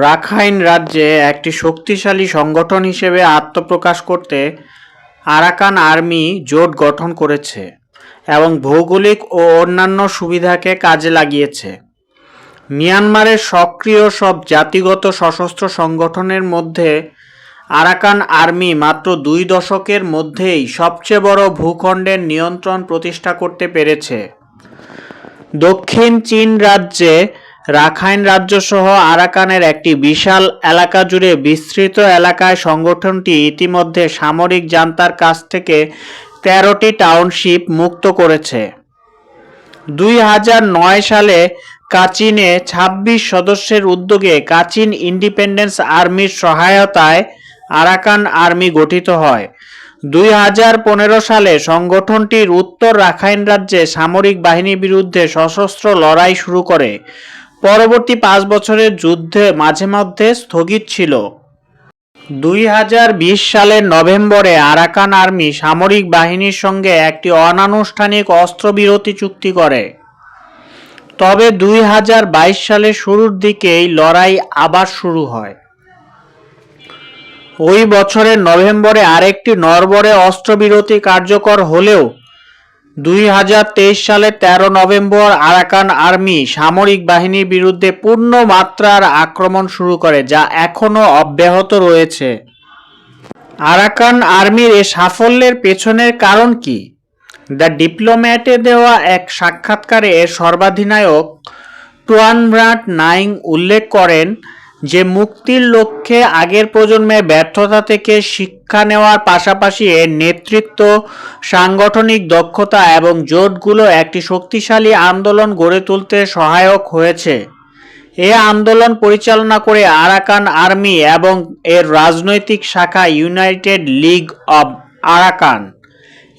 Rakhine রাজ্যে একটি শক্তিশালী সংগঠন হিসেবে আত্মপ্রকাশ করতে আরাকান আর্মি জোট গঠন করেছে এবং ভৌগোলিক ও অন্যান্য সুবিধাকে কাজে লাগিয়েছে। মিয়ানমারের সক্রিয় সব জাতিগত সশস্ত্র সংগঠনের মধ্যে আরাকান আর্মি মাত্র দুই দশকের মধ্যেই সবচেয়ে বড় ভূখণ্ডের নিয়ন্ত্রণ প্রতিষ্ঠা করতে পেরেছে। দক্ষিণ চীন রাজ্যে রাখাইন রাজ্য সহ আরাকানের একটি বিশাল এলাকা জুড়ে বিস্তৃত এলাকায় সংগঠনটি ইতিমধ্যে সামরিক জান্তার কাছ থেকে তেরোটি টাউনশিপ মুক্ত করেছে। দুই হাজার নয় সালে কাচিনে ২৬ সদস্যের উদ্যোগে কাচিন ইন্ডিপেন্ডেন্স আর্মির সহায়তায় আরাকান আর্মি গঠিত হয়। দুই হাজার পনেরো সালে সংগঠনটির উত্তর রাখাইন রাজ্যে সামরিক বাহিনীর বিরুদ্ধে সশস্ত্র লড়াই শুরু করে। পরবর্তী পাঁচ বছরের যুদ্ধে মাঝে মধ্যে স্থগিত ছিল। দুই হাজার বিশ সালের নভেম্বরে আরাকান আর্মি সামরিক বাহিনীর সঙ্গে একটি অনানুষ্ঠানিক অস্ত্রবিরতি চুক্তি করে। তবে দুই হাজার বাইশ সালের শুরুর দিকেই লড়াই আবার শুরু হয়। ওই বছরের নভেম্বরে আরেকটি নরবরে অস্ত্রবিরতি কার্যকর হলেও দুই হাজার তেইশ সালের তেরো নভেম্বর আরাকান আর্মি সামরিক বাহিনীর বিরুদ্ধে পূর্ণ মাত্রার আক্রমণ শুরু করে, যা এখনও অব্যাহত রয়েছে। আরাকান আর্মির এ সাফল্যের পেছনের কারণ কি? দ্য ডিপ্লোম্যাটে দেওয়া এক সাক্ষাৎকারে এর সর্বাধিনায়ক টুয়ানব্রাট নাইং উল্লেখ করেন যে মুক্তির লক্ষ্যে আগের প্রজন্মের ব্যর্থতা থেকে শিক্ষা নেওয়ার পাশাপাশি এর নেতৃত্ব, সাংগঠনিক দক্ষতা এবং জোটগুলো একটি শক্তিশালী আন্দোলন গড়ে তুলতে সহায়ক হয়েছে। এ আন্দোলন পরিচালনা করে আরাকান আর্মি এবং এর রাজনৈতিক শাখা ইউনাইটেড লিগ অব আরাকান।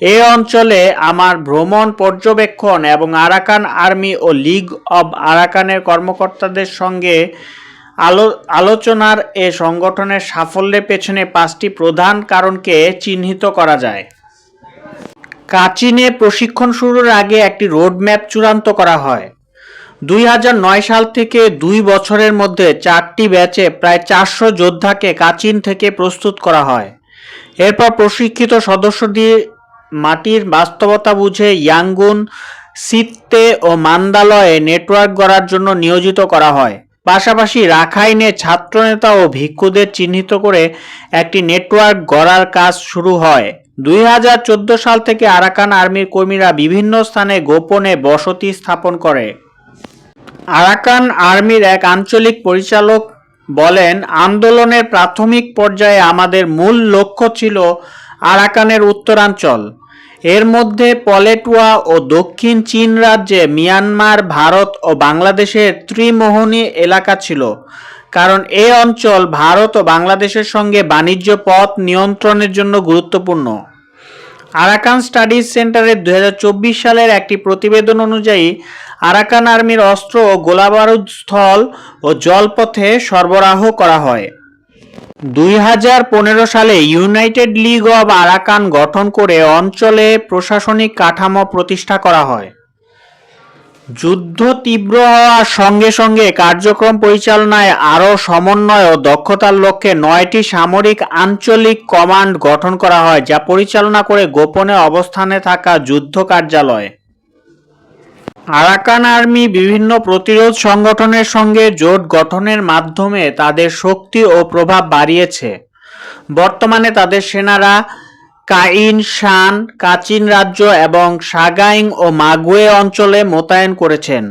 এ অঞ্চলে আমার ভ্রমণ, পর্যবেক্ষণ এবং আরাকান আর্মি ও লিগ অব আরাকানের কর্মকর্তাদের সঙ্গে আলোচনার এ সংগঠনের সাফল্যের পেছনে পাঁচটি প্রধান কারণকে চিহ্নিত করা যায়। কাচিনে প্রশিক্ষণ শুরুর আগে একটি রোডম্যাপ চূড়ান্ত করা হয়। দুই হাজার নয় সাল থেকে দুই বছরের মধ্যে চারটি ব্যাচে প্রায় চারশো যোদ্ধাকে কাচিন থেকে প্রস্তুত করা হয়। এরপর প্রশিক্ষিত সদস্য দিয়ে মাটির বাস্তবতা বুঝে ইয়াঙ্গুন, সিত্তে ও মান্দালয়ে নেটওয়ার্ক গড়ার জন্য নিয়োজিত করা হয়। পাশাপাশি রাখাইনে ছাত্রনেতা ও ভিক্ষুদের চিহ্নিত করে একটি নেটওয়ার্ক গড়ার কাজ শুরু হয়। দুই হাজার চোদ্দ সাল থেকে আরাকান আর্মির কর্মীরা বিভিন্ন স্থানে গোপনে বসতি স্থাপন করে। আরাকান আর্মির এক আঞ্চলিক পরিচালক বলেন, আন্দোলনের প্রাথমিক পর্যায়ে আমাদের মূল লক্ষ্য ছিল আরাকানের উত্তরাঞ্চল। এর মধ্যে পলেটুয়া ও দক্ষিণ চীন রাজ্যে মিয়ানমার, ভারত ও বাংলাদেশের ত্রিমোহনী এলাকা ছিল। কারণ এ অঞ্চল ভারত ও বাংলাদেশের সঙ্গে বাণিজ্য পথ নিয়ন্ত্রণের জন্য গুরুত্বপূর্ণ। আরাকান স্টাডিজ সেন্টারের দু হাজার চব্বিশ সালের একটি প্রতিবেদন অনুযায়ী, আরাকান আর্মির অস্ত্র ও গোলাবারুদ স্থল ও জলপথে সরবরাহ করা হয়। দুই হাজার পনেরো সালে ইউনাইটেড লিগ অব আরাকান গঠন করে অঞ্চলে প্রশাসনিক কাঠামো প্রতিষ্ঠা করা হয়। যুদ্ধ তীব্র হওয়ার সঙ্গে সঙ্গে কার্যক্রম পরিচালনায় আরও সমন্বয় ও দক্ষতার লক্ষ্যে নয়টি সামরিক আঞ্চলিক কমান্ড গঠন করা হয়, যা পরিচালনা করে গোপনে অবস্থানে থাকা যুদ্ধ কার্যালয়। আরাকান আর্মি বিভিন্ন প্রতিরোধ সংগঠনের সঙ্গে জোট গঠনের মাধ্যমে তাদের শক্তি ও প্রভাব বাড়িয়েছে। বর্তমানে তাদের সেনারা কাইন, শান, কাচিন রাজ্য এবং সাগাইং ও মাগুয়ে অঞ্চলে মোতায়েন করেছেন।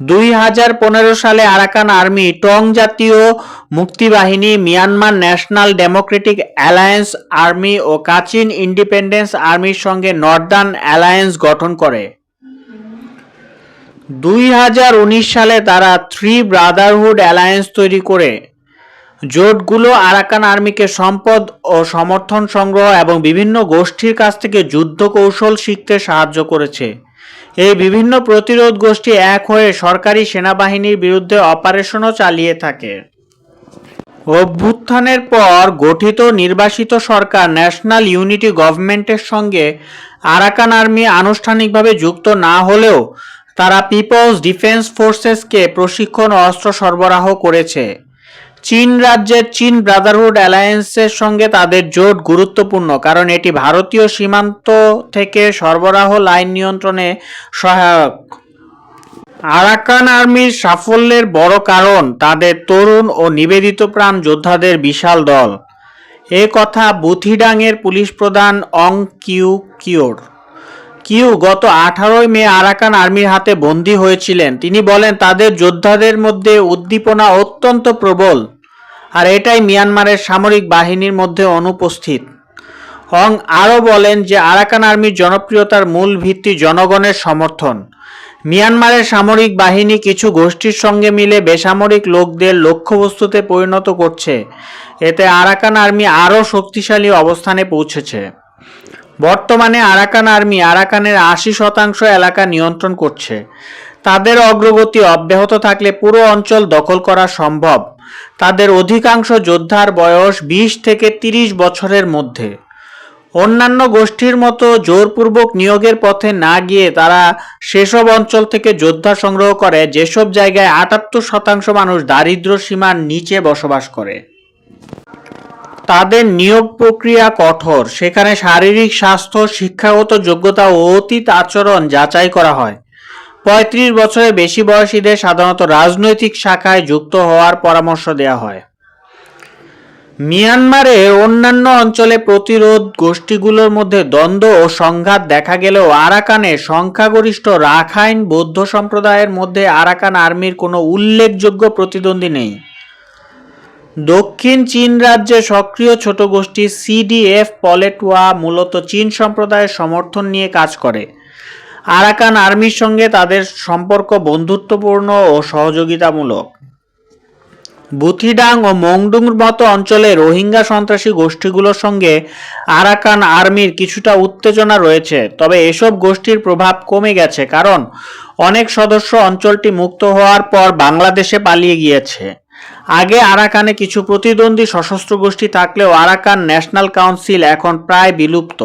দুই হাজার পনেরো সালে আরাকান আর্মি টং জাতীয় মুক্তিবাহিনী Myanmar national democratic alliance army ও কাচিন ইন্ডিপেন্ডেন্স আর্মির সঙ্গে নর্দার্ন অ্যালায়েন্স গঠন করে। দুই হাজার উনিশ সালে তারা থ্রি ব্রাদারহুড অ্যালায়েন্স তৈরি করে। জোটগুলো আরাকান আর্মিকে সম্পদ ও সমর্থন সংগ্রহ এবং বিভিন্ন গোষ্ঠীর কাছ থেকে যুদ্ধ কৌশল শিখতে সাহায্য করেছে। এই বিভিন্ন প্রতিরোধ গোষ্ঠী এক হয়ে সরকারি সেনাবাহিনীর বিরুদ্ধে অপারেশনও চালিয়ে থাকে। অভ্যুত্থানের পর গঠিত নির্বাসিত সরকার ন্যাশনাল ইউনিটি গভর্নমেন্টের সঙ্গে আরাকান আর্মি আনুষ্ঠানিকভাবে যুক্ত না হলেও তারা পিপলস ডিফেন্স ফোর্সেসকে প্রশিক্ষণ অস্ত্র সরবরাহ করেছে। চীন রাজ্যের চীন ব্রাদারহুড অ্যালায়েন্সের সঙ্গে তাদের জোট গুরুত্বপূর্ণ, কারণ এটি ভারতীয় সীমান্ত থেকে সরবরাহ লাইন নিয়ন্ত্রণে সহায়ক। আরাকান আর্মির সাফল্যের বড় কারণ তাদের তরুণ ও নিবেদিত প্রাণ যোদ্ধাদের বিশাল দল। এ কথা বুথিডাংয়ের পুলিশ প্রধান অং কিউ কিওর কিউ গত আঠারোই মে আরাকান আর্মির হাতে বন্দী হয়েছিলেন। তিনি বলেন, তাদের যোদ্ধাদের মধ্যে উদ্দীপনা অত্যন্ত প্রবল। আর এটাই মিয়ানমারের সামরিক বাহিনীর মধ্যে অনুপস্থিত। হং আরও বলেন যে, আরাকান আর্মির জনপ্রিয়তার মূল ভিত্তি জনগণের সমর্থন। মিয়ানমারের সামরিক বাহিনী কিছু গোষ্ঠীর সঙ্গে মিলে বেসামরিক লোকদের লক্ষ্যবস্তুতে পরিণত করছে। এতে আরাকান আর্মি আরও শক্তিশালী অবস্থানে পৌঁছেছে। বর্তমানে আরাকান আর্মি আরাকানের আশি শতাংশ এলাকা নিয়ন্ত্রণ করছে। তাদের অগ্রগতি অব্যাহত থাকলে পুরো অঞ্চল দখল করা সম্ভব। তাদের অধিকাংশ যোদ্ধার বয়স বিশ থেকে তিরিশ বছরের মধ্যে। অন্যান্য গোষ্ঠীর মতো জোরপূর্বক নিয়োগের পথে না গিয়ে তারা সেসব অঞ্চল থেকে যোদ্ধা সংগ্রহ করে, যেসব জায়গায় আটাত্তর শতাংশ মানুষ দারিদ্র সীমার নিচে বসবাস করে। তাদের নিয়োগ প্রক্রিয়া কঠোর, সেখানে শারীরিক স্বাস্থ্য, শিক্ষাগত যোগ্যতা ও অতীত আচরণ যাচাই করা হয়। পঁয়ত্রিশ বছরের বেশি বয়সীদের সাধারণত রাজনৈতিক শাখায় যুক্ত হওয়ার পরামর্শ দেওয়া হয়। মিয়ানমারে অন্যান্য অঞ্চলে প্রতিরোধ গোষ্ঠীগুলোর মধ্যে দ্বন্দ্ব ও সংঘাত দেখা গেলেও আরাকানে সংখ্যাগরিষ্ঠ রাখাইন বৌদ্ধ সম্প্রদায়ের মধ্যে আরাকান আর্মির কোনো উল্লেখযোগ্য প্রতিদ্বন্দ্বী নেই। দক্ষিণ চীন রাজ্যে সক্রিয় ছোট গোষ্ঠী সিডিএফ পলেটওয়া মূলত চীন সম্প্রদায়ের সমর্থন নিয়ে কাজ করে। আরাকান আর্মির সঙ্গে তাদের সম্পর্ক বন্ধুত্বপূর্ণ ও সহযোগিতামূলক। বুথিডাং ও মংডুংর মতো অঞ্চলে রোহিঙ্গা সন্ত্রাসী গোষ্ঠীগুলোর সঙ্গে আরাকান আর্মির কিছুটা উত্তেজনা রয়েছে, তবে এসব গোষ্ঠীর প্রভাব কমে গেছে কারণ অনেক সদস্য অঞ্চলটি মুক্ত হওয়ার পর বাংলাদেশে পালিয়ে গিয়েছে। আগে আরাকানে কিছু প্রতিদ্বন্দ্বী সশস্ত্র গোষ্ঠী থাকলেও আরাকান ন্যাশনাল কাউন্সিল এখন প্রায় বিলুপ্ত।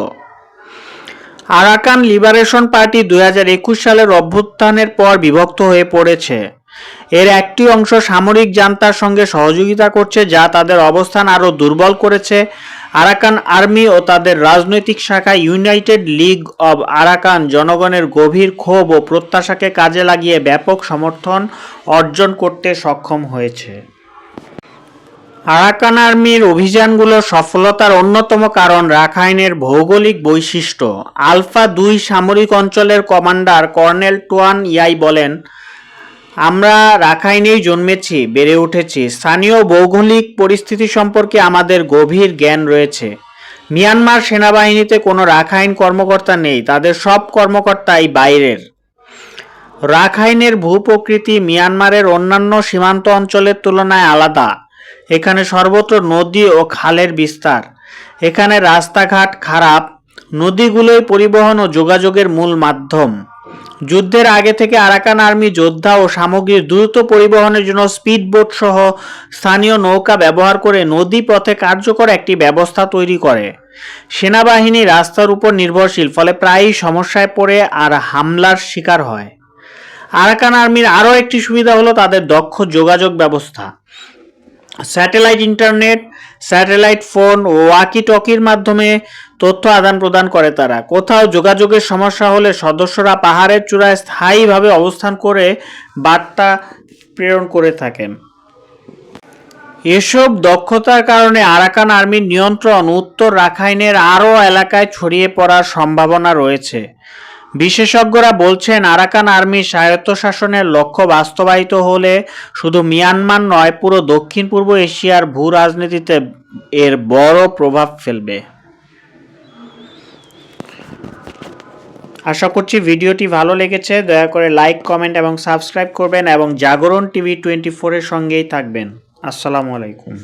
আরাকান লিবারেশন পার্টি দু হাজার একুশ সালের অভ্যুত্থানের পর বিভক্ত হয়ে পড়েছে। এর একটি অংশ সামরিক জান্তার সঙ্গে সহযোগিতা করছে, যা তাদের অবস্থান আরও দুর্বল করেছে। আরাকান আর্মি ও তাদের রাজনৈতিক শাখা ইউনাইটেড লিগ অব আরাকান জনগণের গভীর ক্ষোভ ও প্রত্যাশাকে কাজে লাগিয়ে ব্যাপক সমর্থন অর্জন করতে সক্ষম হয়েছে। আরাকান আর্মির অভিযানগুলোর সফলতার অন্যতম কারণ রাখাইনের ভৌগোলিক বৈশিষ্ট্য। আলফা দুই সামরিক অঞ্চলের কমান্ডার কর্নেল টুয়ান ইয়াই বলেন, আমরা রাখাইনেই জন্মেছি, বেড়ে উঠেছি। স্থানীয় ভৌগোলিক পরিস্থিতি সম্পর্কে আমাদের গভীর জ্ঞান রয়েছে। মিয়ানমার সেনাবাহিনীতে কোনো রাখাইন কর্মকর্তা নেই, তাদের সব কর্মকর্তাই বাইরের। রাখাইনের ভূপ্রকৃতি মিয়ানমারের অন্যান্য সীমান্ত অঞ্চলের তুলনায় আলাদা। এখানে সর্বত্র নদী ও খালের বিস্তার। এখানে রাস্তাঘাট খারাপ, নদীগুলোই পরিবহন ও যোগাযোগের মূল মাধ্যম। যুদ্ধের আগে থেকে আরাকান আর্মি যোদ্ধা ও সামগ্রী দ্রুত পরিবহনের জন্য স্পিডবোট সহ স্থানীয় নৌকা ব্যবহার করে নদী পথে কার্যকর একটি ব্যবস্থা তৈরি করে। সেনাবাহিনী রাস্তার উপর নির্ভরশীল, ফলে প্রায়ই সমস্যায় পড়ে আর হামলার শিকার হয়। আরাকান আর্মির আরও একটি সুবিধা হলো তাদের দক্ষ যোগাযোগ ব্যবস্থা। Satellite internet, satellite phone walkie টকির মাধ্যমে তথ্য আদান প্রদান করে তারা। কোথাও যোগাযোগের সমস্যা হলে সদস্যরা পাহাড়ের চূড়ায় স্থায়ীভাবে অবস্থান করে বার্তা প্রেরণ করে থাকেন। এসব দক্ষতার কারণে আরাকান আর্মির নিয়ন্ত্রণ উত্তর রাখাইনের আরও এলাকায় ছড়িয়ে পড়ার সম্ভাবনা রয়েছে। বিশেষজ্ঞরা বলছেন, আরাকান আর্মির স্বায়ত্তশাসনের লক্ষ্য বাস্তবায়িত হলে শুধু মিয়ানমার নয়, পুরো দক্ষিণ পূর্ব এশিয়ার ভূ রাজনীতিতে এর বড় প্রভাব ফেলবে। আশা করছি ভিডিওটি ভালো লেগেছে। দয়া করে লাইক, কমেন্ট এবং সাবস্ক্রাইব করবেন এবং জাগরণ টিভি টোয়েন্টি ফোরের সঙ্গেই থাকবেন। আসসালামু আলাইকুম।